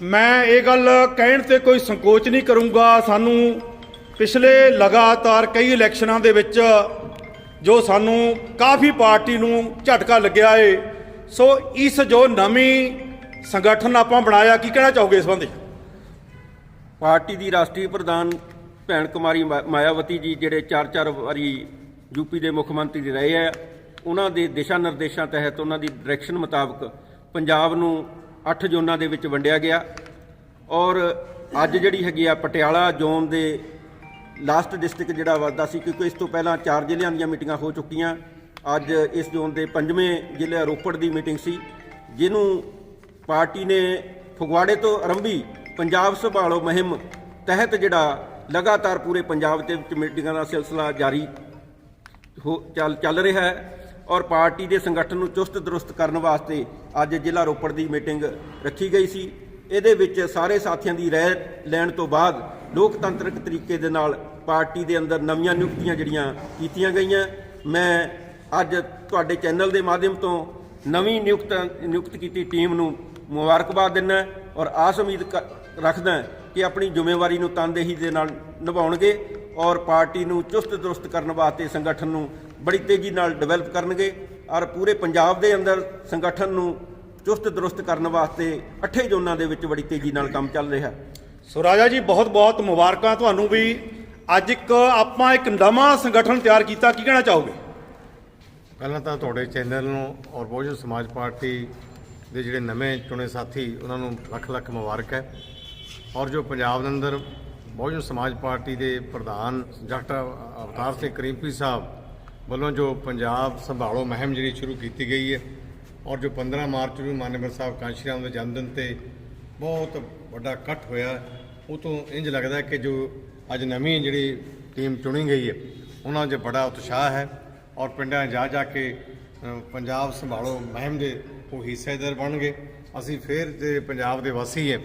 ਮੈਂ ਇਹ ਗੱਲ ਕਹਿਣ ਤੇ ਕੋਈ ਸੰਕੋਚ ਨਹੀਂ ਕਰੂੰਗਾ ਸਾਨੂੰ ਪਿਛਲੇ ਲਗਾਤਾਰ ਕਈ ਇਲੈਕਸ਼ਨਾਂ ਦੇ ਵਿੱਚ ਜੋ ਸਾਨੂੰ ਕਾਫੀ ਪਾਰਟੀ ਨੂੰ ਝਟਕਾ ਲੱਗਿਆ ਏ ਸੋ ਇਸ ਜੋ ਨਵੀਂ ਸੰਗਠਨ ਆਪਾਂ ਬਣਾਇਆ ਕੀ ਕਹਿਣਾ ਚਾਹੋਗੇ ਇਸ ਸੰਬੰਧੀ? ਪਾਰਟੀ ਦੀ ਰਾਸ਼ਟਰੀ ਪ੍ਰਧਾਨ ਭੈਣ ਕੁਮਾਰੀ ਮਾ- ਮਾਇਆਵਤੀ ਜੀ ਜਿਹੜੇ ਚਾਰ ਚਾਰ ਵਾਰੀ ਯੂਪੀ ਦੇ ਮੁੱਖ ਮੰਤਰੀ ਰਹੇ ਆ, ਉਹਨਾਂ ਦੇ ਦਿਸ਼ਾ ਨਿਰਦੇਸ਼ਾਂ ਤਹਿਤ ਉਹਨਾਂ ਦੀ ਡਾਇਰੈਕਸ਼ਨ ਮੁਤਾਬਕ ਪੰਜਾਬ ਨੂੰ 8 ਜ਼ੋਨਾਂ ਦੇ ਵਿੱਚ ਵੰਡਿਆ ਗਿਆ। ਔਰ ਅੱਜ ਜਿਹੜੀ ਹੈਗੀ ਆ ਪਟਿਆਲਾ ਜ਼ੋਨ ਦੇ ਲਾਸਟ ਡਿਸਟ੍ਰਿਕਟ ਜਿਹੜਾ ਵੱਧਦਾ ਸੀ, ਕਿਉਂਕਿ ਇਸ ਤੋਂ ਪਹਿਲਾਂ ਚਾਰ ਜ਼ਿਲ੍ਹਿਆਂ ਦੀਆਂ ਮੀਟਿੰਗਾਂ ਹੋ ਚੁੱਕੀਆਂ। ਅੱਜ ਇਸ ਜ਼ੋਨ ਦੇ ਪੰਜਵੇਂ ਜ਼ਿਲ੍ਹੇ ਰੋਪੜ ਦੀ ਮੀਟਿੰਗ ਸੀ, ਜਿਹਨੂੰ ਪਾਰਟੀ ਨੇ ਫਗਵਾੜੇ ਤੋਂ ਆਰੰਭੀ ਪੰਜਾਬ ਸੰਭਾਲੋ ਮੁਹਿੰਮ ਤਹਿਤ ਜਿਹੜਾ ਲਗਾਤਾਰ ਪੂਰੇ ਪੰਜਾਬ ਦੇ ਵਿੱਚ ਮੀਟਿੰਗਾਂ ਦਾ ਸਿਲਸਿਲਾ ਜਾਰੀ ਚੱਲ ਚੱਲ ਰਿਹਾ ਹੈ ਔਰ ਪਾਰਟੀ ਦੇ ਸੰਗਠਨ ਨੂੰ ਚੁਸਤ ਦਰੁਸਤ ਕਰਨ ਵਾਸਤੇ ਅੱਜ ਜ਼ਿਲ੍ਹਾ ਰੋਪੜ ਦੀ ਮੀਟਿੰਗ ਰੱਖੀ ਗਈ ਸੀ। ਇਹਦੇ ਵਿੱਚ ਸਾਰੇ ਸਾਥੀਆਂ ਦੀ ਰਾਏ ਲੈਣ ਤੋਂ ਬਾਅਦ ਲੋਕਤੰਤਰਿਕ ਤਰੀਕੇ ਦੇ ਨਾਲ ਪਾਰਟੀ ਦੇ ਅੰਦਰ ਨਵੀਆਂ ਨਿਯੁਕਤੀਆਂ ਜਿਹੜੀਆਂ ਕੀਤੀਆਂ ਗਈਆਂ। ਮੈਂ ਅੱਜ ਤੁਹਾਡੇ ਚੈਨਲ ਦੇ ਮਾਧਿਅਮ ਤੋਂ ਨਵੀਂ ਨਿਯੁਕਤ ਨਿਯੁਕਤ ਕੀਤੀ ਟੀਮ ਨੂੰ ਮੁਬਾਰਕਬਾਦ ਦਿੰਦਾ ਔਰ ਆਸ ਉਮੀਦ ਕ- ਰੱਖਦਾ ਕਿ ਆਪਣੀ ਜ਼ਿੰਮੇਵਾਰੀ ਨੂੰ ਤਨਦੇਹੀ ਦੇ ਨਾਲ ਨਿਭਾਉਣਗੇ। ਔਰ ਪਾਰਟੀ ਨੂੰ ਚੁਸਤ ਦਰੁਸਤ ਕਰਨ ਵਾਸਤੇ ਸੰਗਠਨ ਨੂੰ ਬੜੀ ਤੇਜ਼ੀ ਨਾਲ ਡਿਵੈਲਪ ਕਰਨਗੇ ਔਰ ਪੂਰੇ ਪੰਜਾਬ ਦੇ ਅੰਦਰ ਸੰਗਠਨ ਨੂੰ ਚੁਸਤ ਦਰੁਸਤ ਕਰਨ ਵਾਸਤੇ ਅੱਠੇ ਜ਼ੋਨਾਂ ਦੇ ਵਿੱਚ ਬੜੀ ਤੇਜ਼ੀ ਨਾਲ ਕੰਮ ਚੱਲ ਰਿਹਾ। ਸੋ ਰਾਜਾ ਜੀ ਬਹੁਤ ਬਹੁਤ ਮੁਬਾਰਕਾਂ ਤੁਹਾਨੂੰ ਵੀ। ਅੱਜ ਇੱਕ ਆਪਾਂ ਇੱਕ ਨਵਾਂ ਸੰਗਠਨ ਤਿਆਰ ਕੀਤਾ ਕੀ ਕਹਿਣਾ ਚਾਹੋਗੇ? ਪਹਿਲਾਂ ਤਾਂ ਤੁਹਾਡੇ ਚੈਨਲ ਨੂੰ ਔਰ ਬਹੁਜਨ ਸਮਾਜ ਪਾਰਟੀ ਦੇ ਜਿਹੜੇ ਨਵੇਂ ਚੁਣੇ ਸਾਥੀ ਉਹਨਾਂ ਨੂੰ ਲੱਖ ਲੱਖ ਮੁਬਾਰਕ ਹੈ। ਔਰ ਜੋ ਪੰਜਾਬ ਦੇ ਅੰਦਰ ਬਹੁਜਨ ਸਮਾਜ ਪਾਰਟੀ ਦੇ ਪ੍ਰਧਾਨ ਡਾਕਟਰ ਅਵਤਾਰ ਸਿੰਘ ਕਰੀਮਪੀ ਸਾਹਿਬ ਵੱਲੋਂ ਜੋ ਪੰਜਾਬ ਸੰਭਾਲੋ ਮੁਹਿੰਮ ਜਿਹੜੀ ਸ਼ੁਰੂ ਕੀਤੀ ਗਈ ਹੈ ਔਰ ਜੋ 15 ਮਾਰਚ ਨੂੰ ਮਾਨਵਰ ਸਾਹਿਬ ਕਾਂਸ਼ੀ ਰਾਮ ਦੇ ਜਨਮਦਿਨ ਤੇ ਬਹੁਤ ਵੱਡਾ ਇਕੱਠ ਹੋਇਆ, ਉਹ ਤੋਂ ਇੰਜ ਲੱਗਦਾ ਕਿ ਜੋ ਅੱਜ ਨਵੀਂ ਜਿਹੜੀ ਟੀਮ ਚੁਣੀ ਗਈ ਹੈ, ਉਹਨਾਂ 'ਚ ਬੜਾ ਉਤਸ਼ਾਹ ਹੈ ਔਰ ਪਿੰਡਾਂ ਜਾ ਜਾ ਕੇ ਪੰਜਾਬ ਸੰਭਾਲੋ ਮੁਹਿੰਮ ਦੇ ਉਹ ਹਿੱਸੇਦਾਰ ਬਣਨਗੇ। ਅਸੀਂ ਫਿਰ ਜਿਹੜੇ ਪੰਜਾਬ ਦੇ ਵਾਸੀ ਹੈ,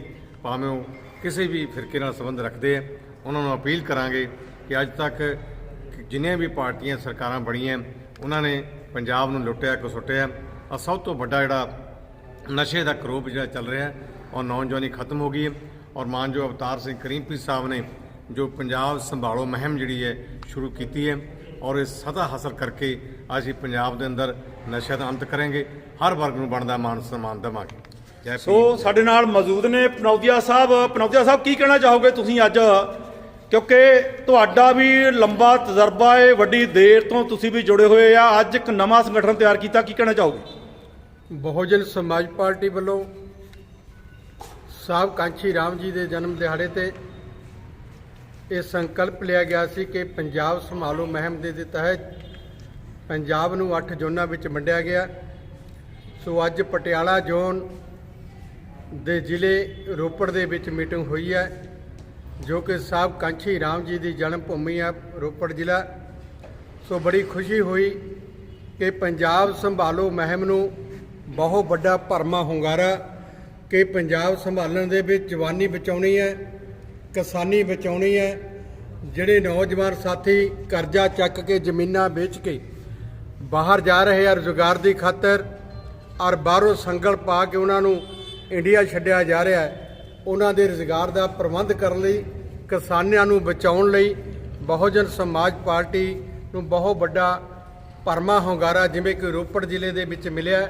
ਭਾਵੇਂ ਉਹ ਕਿਸੇ ਵੀ ਫਿਰਕੇ ਨਾਲ ਸੰਬੰਧ ਰੱਖਦੇ ਆ, ਉਹਨਾਂ ਨੂੰ ਅਪੀਲ ਕਰਾਂਗੇ ਕਿ ਅੱਜ ਤੱਕ ਜਿੰਨੀਆਂ ਵੀ ਪਾਰਟੀਆਂ ਸਰਕਾਰਾਂ ਬਣੀਆਂ, ਉਹਨਾਂ ਨੇ ਪੰਜਾਬ ਨੂੰ ਲੁੱਟਿਆ ਕਸੁੱਟਿਆ ਆ ਸਭ ਤੋਂ ਵੱਡਾ ਜਿਹੜਾ ਨਸ਼ੇ ਦਾ ਕਰੋਪ ਜਿਹੜਾ ਚੱਲ ਰਿਹਾ ਔਰ ਨੌਜਵਾਨੀ ਖਤਮ ਹੋ ਗਈ ਹੈ। ਔਰ ਮਾਨਜੋ ਅਵਤਾਰ ਸਿੰਘ ਕਰੀਮਪੀ ਸਾਹਿਬ ਨੇ ਜੋ ਪੰਜਾਬ ਸੰਭਾਲੋ ਮੁਹਿੰਮ ਜਿਹੜੀ ਹੈ, ਸ਼ੁਰੂ ਕੀਤੀ ਹੈ। ਔਰ ਇਹ ਸਦਾ ਹਾਸਲ ਕਰਕੇ ਅਸੀਂ ਪੰਜਾਬ ਦੇ ਅੰਦਰ ਨਸ਼ੇ ਦਾ ਅੰਤ ਕਰਾਂਗੇ। ਹਰ ਵਰਗ ਨੂੰ ਬਣਦਾ ਮਾਨ ਸਨਮਾਨ ਦੇਵਾਂਗੇ। ਸੋ ਸਾਡੇ ਨਾਲ ਮੌਜੂਦ ਨੇ ਪਨੌਦੀਆ ਸਾਹਿਬ। ਪਨੌਦੀਆ ਸਾਹਿਬ ਕੀ ਕਹਿਣਾ ਚਾਹੋਗੇ ਤੁਸੀਂ ਅੱਜ? ਕਿਉਂਕਿ ਤੁਹਾਡਾ ਵੀ ਲੰਬਾ ਤਜਰਬਾ ਹੈ ਵੱਡੀ ਦੇਰ ਤੋਂ ਤੁਸੀਂ ਵੀ ਜੁੜੇ ਹੋਏ ਆ। ਅੱਜ ਇੱਕ ਨਵਾਂ ਸੰਗਠਨ ਤਿਆਰ ਕੀਤਾ ਕੀ ਕਹਿਣਾ ਚਾਹੋਗੇ? ਬਹੁਜਨ ਸਮਾਜ ਪਾਰਟੀ ਵੱਲੋਂ ਸਾਹਿਬ ਕਾਂਚੀ ਰਾਮ ਜੀ ਦੇ ਜਨਮ ਦਿਹਾੜੇ ਤੇ ਇਹ ਸੰਕਲਪ ਲਿਆ ਗਿਆ ਸੀ ਕਿ ਪੰਜਾਬ ਸੰਭਾਲੋ ਮੁਹਿੰਮ ਦੇ ਦੇ ਤਹਿਤ ਪੰਜਾਬ ਨੂੰ 8 ਜ਼ੋਨਾਂ ਵਿੱਚ ਵੰਡਿਆ ਗਿਆ। ਸੋ ਅੱਜ ਪਟਿਆਲਾ ਜ਼ੋਨ ਦੇ ਜ਼ਿਲ੍ਹੇ ਰੋਪੜ ਦੇ ਵਿੱਚ ਮੀਟਿੰਗ ਹੋਈ ਹੈ, ਜੋ ਕਿ ਸਾਹਿਬ ਕਾਂਛੀ ਰਾਮ ਜੀ ਦੀ ਜਨਮ ਭੂਮੀ ਹੈ ਰੋਪੜ ਜ਼ਿਲ੍ਹਾ। ਸੋ ਬੜੀ ਖੁਸ਼ੀ ਹੋਈ ਕਿ ਪੰਜਾਬ ਸੰਭਾਲੋ ਮਹਿਮ ਨੂੰ ਬਹੁਤ ਵੱਡਾ ਭਰਮਾ ਹੁੰਗਾਰਾ ਕਿ ਪੰਜਾਬ ਸੰਭਾਲਣ ਦੇ ਵਿੱਚ ਜਵਾਨੀ ਬਚਾਉਣੀ ਹੈ, ਕਿਸਾਨੀ ਬਚਾਉਣੀ ਹੈ, ਜਿਹੜੇ ਨੌਜਵਾਨ ਸਾਥੀ ਕਰਜ਼ਾ ਚੱਕ ਕੇ ਜ਼ਮੀਨਾਂ ਵੇਚ ਕੇ ਬਾਹਰ ਜਾ ਰਹੇ ਆ ਰੁਜ਼ਗਾਰ ਦੀ ਖਾਤਰ ਔਰ ਬਾਹਰੋਂ ਸੰਗਲ ਪਾ ਕੇ ਉਹਨਾਂ ਨੂੰ ਇੰਡੀਆ ਛੱਡਿਆ ਜਾ ਰਿਹਾ ਹੈ, ਉਹਨਾਂ ਦੇ ਰੁਜ਼ਗਾਰ ਦਾ ਪ੍ਰਬੰਧ ਕਰਨ ਲਈ, ਕਿਸਾਨਾਂ ਨੂੰ ਬਚਾਉਣ ਲਈ, ਬਹੁਜਨ ਸਮਾਜ ਪਾਰਟੀ ਨੂੰ ਬਹੁਤ ਵੱਡਾ ਪਰਮਾ ਹੁੰਗਾਰਾ ਜਿਵੇਂ ਕਿ ਰੋਪੜ ਜ਼ਿਲ੍ਹੇ ਦੇ ਵਿੱਚ ਮਿਲਿਆ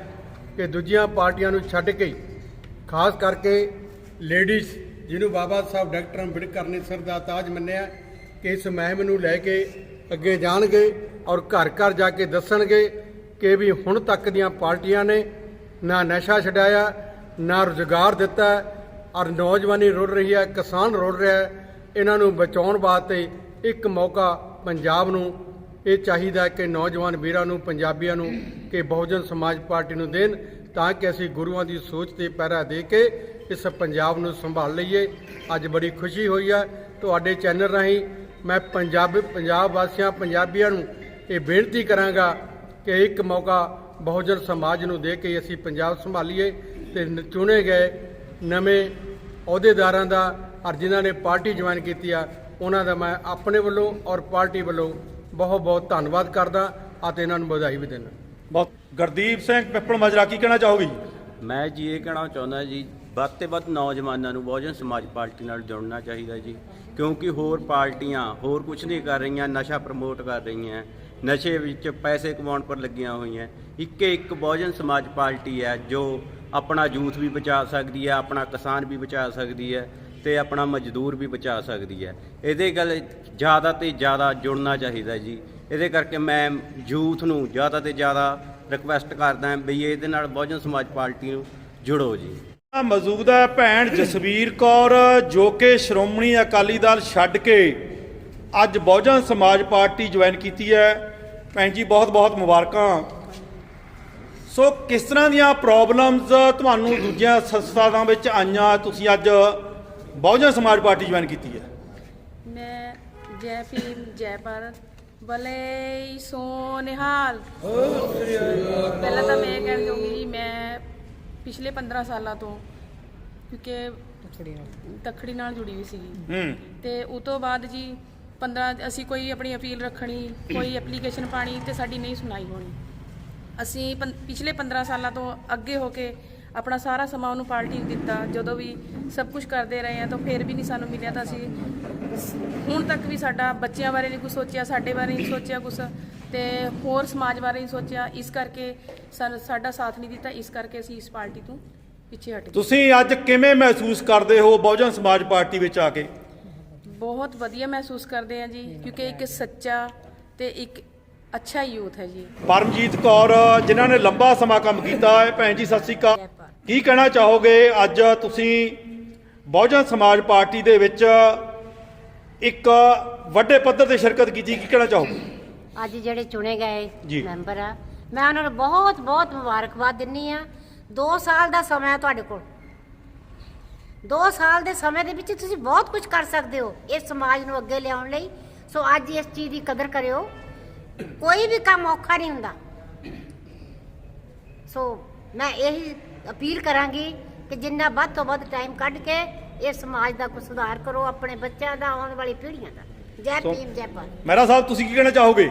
ਕਿ ਦੂਜੀਆਂ ਪਾਰਟੀਆਂ ਨੂੰ ਛੱਡ ਕੇ, ਖਾਸ ਕਰਕੇ ਲੇਡੀਜ਼, ਜਿਹਨੂੰ ਬਾਬਾ ਸਾਹਿਬ ਡਾਕਟਰ ਅੰਬੇਡਕਰ ਨੇ ਸਿਰ ਦਾ ਤਾਜ ਮੰਨਿਆ ਕਿ ਇਸ ਮੁਹਿੰਮ ਨੂੰ ਲੈ ਕੇ ਅੱਗੇ ਜਾਣਗੇ ਔਰ ਘਰ ਘਰ ਜਾ ਕੇ ਦੱਸਣਗੇ ਕਿ ਵੀ ਹੁਣ ਤੱਕ ਦੀਆਂ ਪਾਰਟੀਆਂ ਨੇ ਨਾ ਨਸ਼ਾ ਛਡਾਇਆ ਨਾ ਰੁਜ਼ਗਾਰ ਦਿੱਤਾ ਔਰ ਨੌਜਵਾਨੀ ਰੁੜ ਰਹੀ ਹੈ, ਕਿਸਾਨ ਰੁੜ ਰਿਹਾ ਹੈ। ਇਹਨਾਂ ਨੂੰ ਬਚਾਉਣ ਵਾਸਤੇ ਇੱਕ ਮੌਕਾ ਪੰਜਾਬ ਨੂੰ ਇਹ ਚਾਹੀਦਾ ਕਿ ਨੌਜਵਾਨ ਵੀਰਾਂ ਨੂੰ, ਪੰਜਾਬੀਆਂ ਨੂੰ ਕਿ ਬਹੁਜਨ ਸਮਾਜ ਪਾਰਟੀ ਨੂੰ ਦੇਣ ਤਾਂ ਕਿ ਅਸੀਂ ਗੁਰੂਆਂ ਦੀ ਸੋਚ ਤੇ ਪਹਿਰਾ ਦੇ ਕੇ ਇਸ ਪੰਜਾਬ ਨੂੰ ਸੰਭਾਲ ਲਈਏ। ਅੱਜ ਬੜੀ ਖੁਸ਼ੀ ਹੋਈ ਹੈ ਤੁਹਾਡੇ ਚੈਨਲ ਰਾਹੀਂ ਮੈਂ ਪੰਜਾਬ ਪੰਜਾਬ ਵਾਸੀਆਂ, ਪੰਜਾਬੀਆਂ ਨੂੰ ਇਹ ਬੇਨਤੀ ਕਰਾਂਗਾ ਕਿ ਇੱਕ ਮੌਕਾ ਬਹੁਜਨ ਸਮਾਜ ਨੂੰ ਦੇ ਕੇ ਅਸੀਂ ਪੰਜਾਬ ਸੰਭਾਲੀਏ। ਤੇ ਚੁਣੇ ਗਏ ਨਵੇਂ ਅਹੁਦੇਦਾਰਾਂ ਦਾ ਔਰ ਜਿਨ੍ਹਾਂ ਨੇ ਪਾਰਟੀ ਜੁਆਇਨ ਕੀਤੀ ਆ ਉਹਨਾਂ ਦਾ ਮੈਂ ਆਪਣੇ ਵੱਲੋਂ ਔਰ ਪਾਰਟੀ ਵੱਲੋਂ ਬਹੁਤ ਬਹੁਤ ਧੰਨਵਾਦ ਕਰਦਾ ਅਤੇ ਇਹਨਾਂ ਨੂੰ ਵਧਾਈ ਵੀ ਦਿੰਦਾ। ਬਹੁਤ ਗੁਰਦੀਪ ਸਿੰਘ ਪਿੱਪਲ ਮਜਰਾ ਕੀ ਕਹਿਣਾ ਚਾਹੋਗੇ ਮੈਂ ਜੀ ਇਹ ਕਹਿਣਾ ਚਾਹੁੰਦਾ ਜੀ ਵੱਧ ਤੇ ਵੱਧ ਨੌਜਵਾਨਾਂ ਨੂੰ ਬਹੁਜਨ ਸਮਾਜ ਪਾਰਟੀ ਨਾਲ ਜੁੜਨਾ ਚਾਹੀਦਾ ਜੀ ਕਿਉਂਕਿ ਹੋਰ ਪਾਰਟੀਆਂ ਹੋਰ ਕੁਝ ਨਹੀਂ ਕਰ ਰਹੀਆਂ ਨਸ਼ਾ ਪ੍ਰਮੋਟ ਕਰ ਰਹੀਆਂ ਨਸ਼ੇ ਵਿੱਚ ਪੈਸੇ ਕਮਾਉਣ ਪਰ ਲੱਗੀਆਂ ਹੋਈਆਂ। ਇੱਕੇ ਇੱਕ ਬਹੁਜਨ ਸਮਾਜ ਪਾਰਟੀ ਹੈ ਜੋ ਆਪਣਾ ਯੂਥ ਵੀ ਬਚਾ ਸਕਦੀ ਹੈ, ਆਪਣਾ ਕਿਸਾਨ ਵੀ ਬਚਾ ਸਕਦੀ ਹੈ ਤੇ ਆਪਣਾ ਮਜ਼ਦੂਰ ਵੀ ਬਚਾ ਸਕਦੀ ਹੈ। ਇਹਦੇ ਗੱਲ ਜ਼ਿਆਦਾ ਤੇ ਜ਼ਿਆਦਾ ਜੁੜਨਾ ਚਾਹੀਦਾ ਜੀ। ਇਹਦੇ ਕਰਕੇ ਮੈਂ ਯੂਥ ਨੂੰ ਜ਼ਿਆਦਾ ਤੇ ਜ਼ਿਆਦਾ ਰਿਕਵੈਸਟ ਕਰਦਾ ਵੀ ਇਹਦੇ ਨਾਲ ਬਹੁਜਨ ਸਮਾਜ ਪਾਰਟੀ ਨੂੰ ਜੁੜੋ ਜੀ। ਮੌਜੂਦ ਹੈ ਭੈਣ ਜਸਵੀਰ ਕੌਰ ਜੋ ਕਿ ਸ਼੍ਰੋਮਣੀ ਅਕਾਲੀ ਦਲ ਛੱਡ ਕੇ ਅੱਜ ਬਹੁਜਨ ਸਮਾਜ ਪਾਰਟੀ ਜੁਆਇਨ ਕੀਤੀ ਹੈ। ਭੈਣ ਜੀ ਬਹੁਤ ਬਹੁਤ ਮੁਬਾਰਕਾਂ। ਸੋ ਕਿਸ ਤਰ੍ਹਾਂ ਦੀਆਂ ਪ੍ਰੋਬਲਮਸ ਤੁਹਾਨੂੰ ਦੂਜੀਆਂ ਸੰਸਥਾਵਾਂ ਵਿੱਚ ਆਈਆਂ? ਤੁਸੀਂ ਅੱਜ ਬਹੁਜਨ ਸਮਾਜ ਪਾਰਟੀ ਜੁਆਇਨ ਕੀਤੀ ਹੈ। ਮੈਂ ਜੈ ਭੀਮ ਜੈ ਭਾਰਤ ਭਲੇ ਸੋ ਨਿਹਾਲ। ਪਹਿਲਾਂ ਤਾਂ ਮੈਂ ਕਹਿਣਾ ਚਾਹੂੰਗੀ ਜੀ ਮੈਂ ਪਿਛਲੇ 15 ਸਾਲਾਂ ਤੋਂ ਕਿਉਂਕਿ ਤਖੜੀ ਨਾਲ ਜੁੜੀ ਹੋਈ ਸੀਗੀ। ਤੇ ਉਸ ਤੋਂ ਬਾਅਦ ਜੀ 15 ਅਸੀਂ ਕੋਈ ਆਪਣੀ ਅਪੀਲ ਰੱਖਣੀ ਕੋਈ ਐਪਲੀਕੇਸ਼ਨ ਪਾਣੀ ਤੇ ਸਾਡੀ ਨਹੀਂ ਸੁਣਾਈ ਹੋਣੀ। ਅਸੀਂ ਪਿਛਲੇ 15 ਸਾਲਾਂ ਤੋਂ ਅੱਗੇ ਹੋ ਕੇ ਆਪਣਾ ਸਾਰਾ ਸਮਾਂ ਉਹਨੂੰ ਪਾਰਟੀ ਨੂੰ ਦਿੱਤਾ। ਜਦੋਂ ਵੀ ਸਭ ਕੁਝ ਕਰਦੇ ਰਹੇ ਆ ਤਾਂ ਫਿਰ ਵੀ ਨਹੀਂ ਸਾਨੂੰ ਮਿਲਿਆ ਤਾਂ ਅਸੀਂ ਹੁਣ ਤੱਕ ਵੀ ਸਾਡਾ ਬੱਚਿਆਂ ਬਾਰੇ ਨਹੀਂ ਕੁਝ ਸੋਚਿਆ ਸਾਡੇ ਬਾਰੇ ਨਹੀਂ ਸੋਚਿਆ ਕੁਝ ਤੇ ਹੋਰ ਸਮਾਜ ਬਾਰੇ ਨਹੀਂ ਸੋਚਿਆ। ਇਸ ਕਰਕੇ ਸਾਨੂੰ ਸਾਡਾ ਸਾਥ ਨਹੀਂ ਦਿੱਤਾ। ਇਸ ਕਰਕੇ ਅਸੀਂ ਇਸ ਪਾਰਟੀ ਤੋਂ ਪਿੱਛੇ ਹਟ ਗਏ। ਤੁਸੀਂ ਅੱਜ ਕਿਵੇਂ ਮਹਿਸੂਸ ਕਰਦੇ ਹੋ ਬਹੁਜਨ ਸਮਾਜ ਪਾਰਟੀ ਵਿੱਚ ਆ ਕੇ? ਬਹੁਤ ਵਧੀਆ ਮਹਿਸੂਸ ਕਰਦੇ ਆ ਜੀ ਕਿਉਂਕਿ ਇੱਕ ਸੱਚਾ ਤੇ ਇੱਕ ਅੱਛਾ ਯੂਥ ਹੈ ਜੀ। ਪਰਮਜੀਤ ਕੌਰ ਜਿਨ੍ਹਾਂ ਨੇ ਲੰਬਾ ਸਮਾਂ ਕੰਮ ਕੀਤਾ ਹੈ ਭੈਣ ਜੀ ਸਤਿ ਸ੍ਰੀ ਅਕਾਲ। ਕੀ ਕਹਿਣਾ ਚਾਹੋਗੇ? ਅੱਜ ਤੁਸੀਂ ਬਹੁਜਨ ਸਮਾਜ ਪਾਰਟੀ ਦੇ ਵਿੱਚ ਇੱਕ ਵੱਡੇ ਪੱਧਰ ਤੇ ਸ਼ਿਰਕਤ ਕੀਤੀ ਕੀ ਕਹਿਣਾ ਚਾਹੋਗੇ? ਅੱਜ ਜਿਹੜੇ ਚੁਣੇ ਗਏ। ਮੈਂਬਰ ਆ ਮੈਂ ਉਹਨਾਂ ਨੂੰ ਬਹੁਤ ਬਹੁਤ ਮੁਬਾਰਕਬਾਦ ਦਿੰਨੀ ਆ 2 ਸਾਲ ਦਾ ਸਮਾਂ ਹੈ ਤੁਹਾਡੇ ਕੋਲ। 2 ਸਾਲ ਦੇ ਸਮੇਂ ਦੇ ਵਿੱਚ ਤੁਸੀਂ ਬਹੁਤ ਕੁਝ ਕਰ ਸਕਦੇ ਹੋ ਇਸ ਸਮਾਜ ਨੂੰ ਅੱਗੇ ਲਿਆਉਣ ਲਈ। ਸੋ ਅੱਜ ਇਸ ਚੀਜ਼ ਦੀ ਕਦਰ ਕਰਿਓ। ਕੋਈ ਵੀ ਕੰਮ ਔਖਾ ਨਹੀਂ ਹੁੰਦਾ। ਸੋ ਮੈਂ ਇਹੀ ਅਪੀਲ ਕਰਾਂਗੀ ਕਿ ਜਿੰਨਾ ਵੱਧ ਤੋਂ ਵੱਧ ਟਾਈਮ ਕੱਢ ਕੇ ਇਸ ਸਮਾਜ ਦਾ ਕੁਝ ਸੁਧਾਰ ਕਰੋ ਆਪਣੇ ਬੱਚਿਆਂ ਦਾ ਆਉਣ ਵਾਲੀ ਪੀੜ੍ਹੀਆਂ ਦਾ। ਜੈ ਭੀਮ ਜੈ ਭਾਰਤ। ਮਹਿਰਾ ਸਾਹਿਬ ਤੁਸੀਂ ਕੀ ਕਹਿਣਾ ਚਾਹੋਗੇ?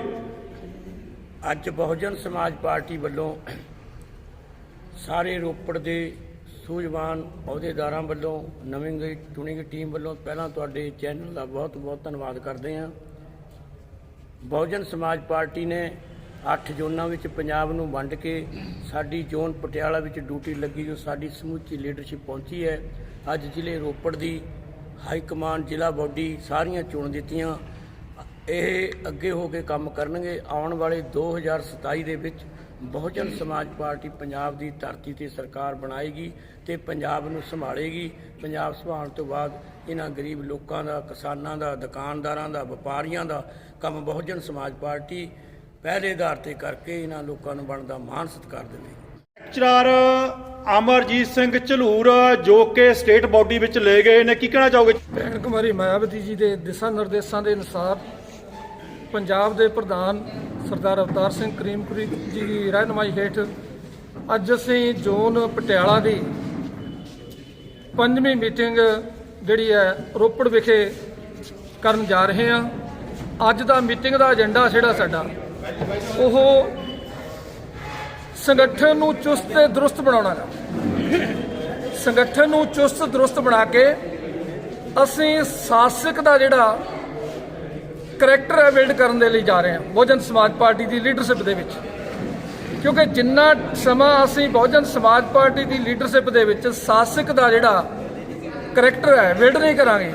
ਅੱਜ ਬਹੁਜਨ ਸਮਾਜ ਪਾਰਟੀ ਵੱਲੋਂ ਸਾਰੇ ਰੋਪੜ ਦੇ ਸੂਝਵਾਨ ਅਹੁਦੇਦਾਰਾਂ ਵੱਲੋਂ ਨਵੀਂ ਗਈ ਚੁਣੀ ਗਈ ਟੀਮ ਵੱਲੋਂ ਪਹਿਲਾਂ ਤੁਹਾਡੇ ਚੈਨਲ ਦਾ ਬਹੁਤ ਬਹੁਤ ਧੰਨਵਾਦ ਕਰਦੇ ਹਾਂ। ਬਹੁਜਨ ਸਮਾਜ ਪਾਰਟੀ ਨੇ 8 ਜ਼ੋਨਾਂ ਵਿੱਚ ਪੰਜਾਬ ਨੂੰ ਵੰਡ ਕੇ ਸਾਡੀ ਜ਼ੋਨ ਪਟਿਆਲਾ ਵਿੱਚ ਡਿਊਟੀ ਲੱਗੀ, ਜੋ ਸਾਡੀ ਸਮੁੱਚੀ ਲੀਡਰਸ਼ਿਪ ਪਹੁੰਚੀ ਹੈ। ਅੱਜ ਜ਼ਿਲ੍ਹੇ ਰੋਪੜ ਦੀ ਹਾਈ ਕਮਾਂਡ ਜ਼ਿਲ੍ਹਾ ਬੋਡੀ ਸਾਰੀਆਂ ਚੁਣ ਦਿੱਤੀਆਂ ਇਹ ਅੱਗੇ ਹੋ ਕੇ ਕੰਮ ਕਰਨਗੇ। ਆਉਣ ਵਾਲੇ 2027 ਦੇ ਵਿੱਚ ਬਹੁਜਨ ਸਮਾਜ ਪਾਰਟੀ ਪੰਜਾਬ ਦੀ ਧਰਤੀ ਤੇ ਸਰਕਾਰ ਬਣਾਏਗੀ ਤੇ ਪੰਜਾਬ ਨੂੰ ਸੰਭਾਲੇਗੀ। ਪੰਜਾਬ ਸੰਭਾਲਣ ਤੋਂ ਬਾਅਦ ਇਹਨਾਂ ਗਰੀਬ ਲੋਕਾਂ ਦਾ ਕਿਸਾਨਾਂ ਦਾ ਦੁਕਾਨਦਾਰਾਂ ਦਾ ਵਪਾਰੀਆਂ ਦਾ ਕੰਮ ਬਹੁਜਨ ਸਮਾਜ ਪਾਰਟੀ ਪਹਿਲੇ ਆਧਾਰ ਤੇ ਕਰਕੇ ਇਹਨਾਂ ਲੋਕਾਂ ਨੂੰ ਬਣਦਾ ਮਾਣ ਸਤਿਕਾਰ ਦੇਵੇਗੀ ਲੈਕਚਰਰ ਅਮਰਜੀਤ ਸਿੰਘ ਝਲੂਰ ਜੋ ਕਿ ਸਟੇਟ ਬਾਡੀ ਵਿੱਚ ਲੈ ਗਏ ਨੇ ਕੀ ਕਹਿਣਾ ਚਾਹੋਗੇ? ਭੈਣ ਕੁਮਾਰੀ ਮਾਇਆਵਤੀ ਜੀ ਦੇ ਦਿਸ਼ਾ ਨਿਰਦੇਸ਼ਾਂ ਦੇ ਅਨੁਸਾਰ ਪੰਜਾਬ ਦੇ ਪ੍ਰਧਾਨ ਸਰਦਾਰ ਅਵਤਾਰ ਸਿੰਘ ਕਰੀਮਪੁਰੀ ਜੀ ਦੀ ਰਹਿਨਮਾਈ ਹੇਠ ਅੱਜ ਅਸੀਂ ਜ਼ੋਨ ਪਟਿਆਲਾ ਦੀ ਪੰਜਵੀਂ ਮੀਟਿੰਗ ਜਿਹੜੀ ਹੈ ਰੋਪੜ ਵਿਖੇ ਕਰਨ ਜਾ ਰਹੇ ਹਾਂ। ਅੱਜ ਦਾ ਮੀਟਿੰਗ ਦਾ ਏਜੰਡਾ ਜਿਹੜਾ ਸਾਡਾ, ਉਹ ਸੰਗਠਨ ਨੂੰ ਚੁਸਤ ਤੇ ਦਰੁਸਤ ਬਣਾਉਣਾ ਹੈ। ਸੰਗਠਨ ਨੂੰ ਚੁਸਤ ਦਰੁਸਤ ਬਣਾ ਕੇ ਅਸੀਂ ਸ਼ਾਸਕ ਦਾ ਜਿਹੜਾ ਕਰੈਕਟਰ ਹੈ ਬਿਲਡ ਕਰਨ ਦੇ ਲਈ ਜਾ ਰਹੇ ਹਾਂ, ਬਹੁਜਨ ਸਮਾਜ ਪਾਰਟੀ ਦੀ ਲੀਡਰਸ਼ਿਪ ਦੇ ਵਿੱਚ। ਕਿਉਂਕਿ ਜਿੰਨਾ ਸਮਾਂ ਅਸੀਂ ਬਹੁਜਨ ਸਮਾਜ ਪਾਰਟੀ ਦੀ ਲੀਡਰਸ਼ਿਪ ਦੇ ਵਿੱਚ ਸ਼ਾਸਕ ਦਾ ਜਿਹੜਾ ਕਰੈਕਟਰ ਹੈ ਬਿਲਡ ਨਹੀਂ ਕਰਾਂਗੇ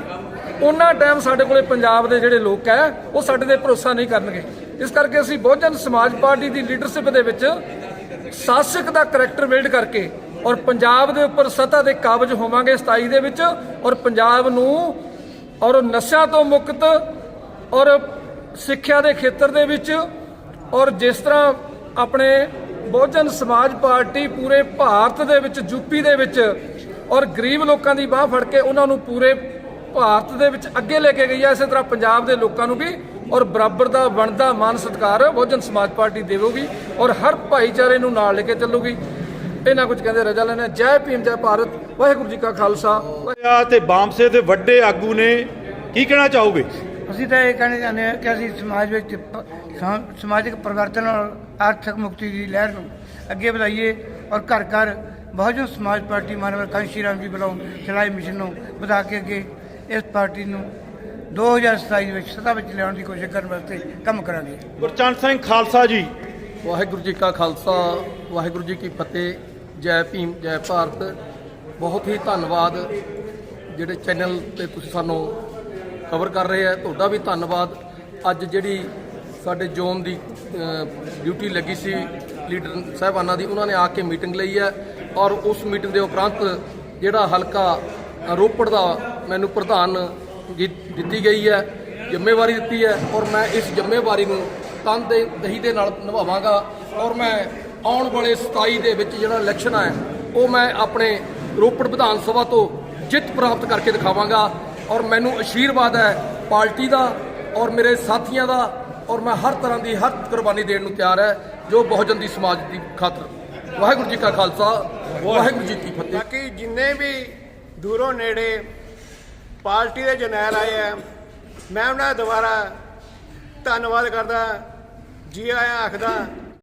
ਉਹਨਾਂ ਟਾਈਮ ਸਾਡੇ ਕੋਲੇ ਪੰਜਾਬ ਦੇ ਜਿਹੜੇ ਲੋਕ ਹੈ, ਉਹ ਸਾਡੇ ਤੇ ਭਰੋਸਾ ਨਹੀਂ ਕਰਨਗੇ। ਇਸ ਕਰਕੇ ਅਸੀਂ ਬਹੁਜਨ ਸਮਾਜ ਪਾਰਟੀ ਦੀ ਲੀਡਰਸ਼ਿਪ ਦੇ ਵਿੱਚ ਸ਼ਾਸਕ ਦਾ ਕਰੈਕਟਰ ਬਿਲਡ ਕਰਕੇ ਔਰ ਪੰਜਾਬ ਦੇ ਉੱਪਰ ਸੱਤਾ ਦੇ ਕਾਬਜ ਹੋਵਾਂਗੇ 27 ਦੇ ਵਿੱਚ ਔਰ ਪੰਜਾਬ ਨੂੰ ਔਰ ਨਸ਼ਿਆਂ ਤੋਂ ਮੁਕਤ ਔਰ ਸਿੱਖਿਆ ਦੇ ਖੇਤਰ ਦੇ ਵਿੱਚ ਔਰ ਜਿਸ ਤਰ੍ਹਾਂ ਆਪਣੇ ਬਹੁਜਨ ਸਮਾਜ ਪਾਰਟੀ ਪੂਰੇ ਭਾਰਤ ਦੇ ਵਿੱਚ, ਯੂਪੀ ਦੇ ਵਿੱਚ ਔਰ ਗਰੀਬ ਲੋਕਾਂ ਦੀ ਬਾਹ ਫੜ ਕੇ ਉਹਨਾਂ ਨੂੰ ਪੂਰੇ ਭਾਰਤ ਦੇ ਵਿੱਚ ਅੱਗੇ ਲੈ ਕੇ ਗਈ ਹੈ ਇਸੇ ਤਰ੍ਹਾਂ ਪੰਜਾਬ ਦੇ ਲੋਕਾਂ ਨੂੰ ਵੀ ਔਰ ਬਰਾਬਰ ਦਾ ਬਣਦਾ ਮਾਨ ਸਤਿਕਾਰ ਬਹੁਜਨ ਸਮਾਜ ਪਾਰਟੀ ਦੇਵੇਗੀ ਔਰ ਹਰ ਭਾਈਚਾਰੇ ਨੂੰ ਨਾਲ ਲੈ ਕੇ ਚੱਲੂਗੀ। ਇਹਨਾਂ ਕੁਝ ਕਹਿੰਦੇ, ਰਜਾ ਲੈਣਾ। ਜੈ ਭੀਮ, ਜੈ ਭਾਰਤ। ਵਾਹਿਗੁਰੂ ਜੀ ਕਾ ਖਾਲਸਾ। ਤੇ ਬਾਮਸੇ ਦੇ ਵੱਡੇ ਆਗੂ ਨੇ ਕੀ ਕਹਿਣਾ ਚਾਹੋਗੇ? ਅਸੀਂ ਤਾਂ ਇਹ ਕਹਿਣਾ ਚਾਹੁੰਦੇ ਹਾਂ ਕਿ ਅਸੀਂ ਸਮਾਜ ਵਿੱਚ ਪ- ਸਮ- ਸਮਾਜਿਕ ਪਰਿਵਰਤਨ ਔਰ ਆਰਥਿਕ ਮੁਕਤੀ ਦੀ ਲਹਿਰ ਨੂੰ ਅੱਗੇ ਵਧਾਈਏ ਔਰ ਘਰ ਘਰ ਬਹੁਜਨ ਸਮਾਜ ਪਾਰਟੀ ਮਾਨਵ ਕਾਂਸ਼ੀ ਰਾਮ ਜੀ ਵੱਲੋਂ ਚਲਾਏ ਮਿਸ਼ਨ ਨੂੰ ਵਧਾ ਕੇ ਅੱਗੇ ਇਸ ਪਾਰਟੀ ਨੂੰ 2027 ਵਿੱਚ ਸੱਤਾ ਵਿੱਚ ਲਿਆਉਣ ਦੀ ਕੋਸ਼ਿਸ਼ ਕਰਨ ਵਾਸਤੇ ਕੰਮ ਕਰਾਂਗੇ। ਗੁਰਚਰਨ ਸਿੰਘ ਖਾਲਸਾ ਜੀ। ਵਾਹਿਗੁਰੂ ਜੀ ਕਾ ਖਾਲਸਾ ਵਾਹਿਗੁਰੂ ਜੀ ਕੀ ਫਤਿਹ। ਜੈ ਭੀਮ ਜੈ ਭਾਰਤ। ਬਹੁਤ ਹੀ ਧੰਨਵਾਦ ਜਿਹੜੇ ਚੈਨਲ ਤੇ ਤੁਸੀਂ ਸਾਨੂੰ ਕਵਰ ਕਰ ਰਹੇ ਹੈ ਤੁਹਾਡਾ ਵੀ ਧੰਨਵਾਦ। ਅੱਜ ਜਿਹੜੀ ਸਾਡੇ ਜ਼ੋਨ ਦੀ ਡਿਊਟੀ ਲੱਗੀ ਸੀ ਲੀਡਰ ਸਾਹਿਬਾਨਾਂ ਦੀ, ਉਹਨਾਂ ਨੇ ਆ ਕੇ ਮੀਟਿੰਗ ਲਈ ਹੈ ਔਰ ਉਸ ਮੀਟਿੰਗ ਦੇ ਉਪਰੰਤ ਜਿਹੜਾ ਹਲਕਾ ਰੋਪੜ ਦਾ ਮੈਨੂੰ ਪ੍ਰਧਾਨ ਗੀ- ਦਿੱਤੀ ਗਈ ਹੈ, ਜ਼ਿੰਮੇਵਾਰੀ ਦਿੱਤੀ ਹੈ ਔਰ ਮੈਂ ਇਸ ਜ਼ਿੰਮੇਵਾਰੀ ਨੂੰ ਤਨ ਦੇ, ਦਹੀ ਦੇ ਨਾਲ ਨਿਭਾਵਾਂਗਾ ਔਰ ਮੈਂ ਆਉਣ ਵਾਲੇ 27 ਦੇ ਵਿੱਚ ਜਿਹੜਾ ਇਲੈਕਸ਼ਨ ਹੈ, ਉਹ ਮੈਂ ਆਪਣੇ ਰੋਪੜ ਵਿਧਾਨ ਸਭਾ ਤੋਂ ਜਿੱਤ ਪ੍ਰਾਪਤ ਕਰਕੇ ਦਿਖਾਵਾਂਗਾ। ਔਰ ਮੈਨੂੰ ਅਸ਼ੀਰਵਾਦ ਹੈ ਪਾਰਟੀ ਦਾ ਔਰ ਮੇਰੇ ਸਾਥੀਆਂ ਦਾ ਔਰ ਮੈਂ ਹਰ ਤਰ੍ਹਾਂ ਦੀ ਹਰ ਕੁਰਬਾਨੀ ਦੇਣ ਨੂੰ ਤਿਆਰ ਹੈ, ਜੋ ਬਹੁਜਨ ਦੀ ਸਮਾਜ ਦੀ ਖਾਤਰ। ਵਾਹਿਗੁਰੂ ਜੀ ਕਾ ਖਾਲਸਾ, ਵਾਹਿਗੁਰੂ ਜੀ ਕੀ ਫਤਿਹ। ਬਾਕੀ ਜਿੰਨੇ ਵੀ ਦੂਰੋਂ ਨੇੜੇ ਪਾਰਟੀ ਦੇ ਜਰਨੈਲ ਆਏ ਆ, ਮੈਂ ਉਹਨਾਂ ਦਾ ਦੁਬਾਰਾ ਧੰਨਵਾਦ ਕਰਦਾ, ਜੀ ਆਇਆਂ ਆਖਦਾ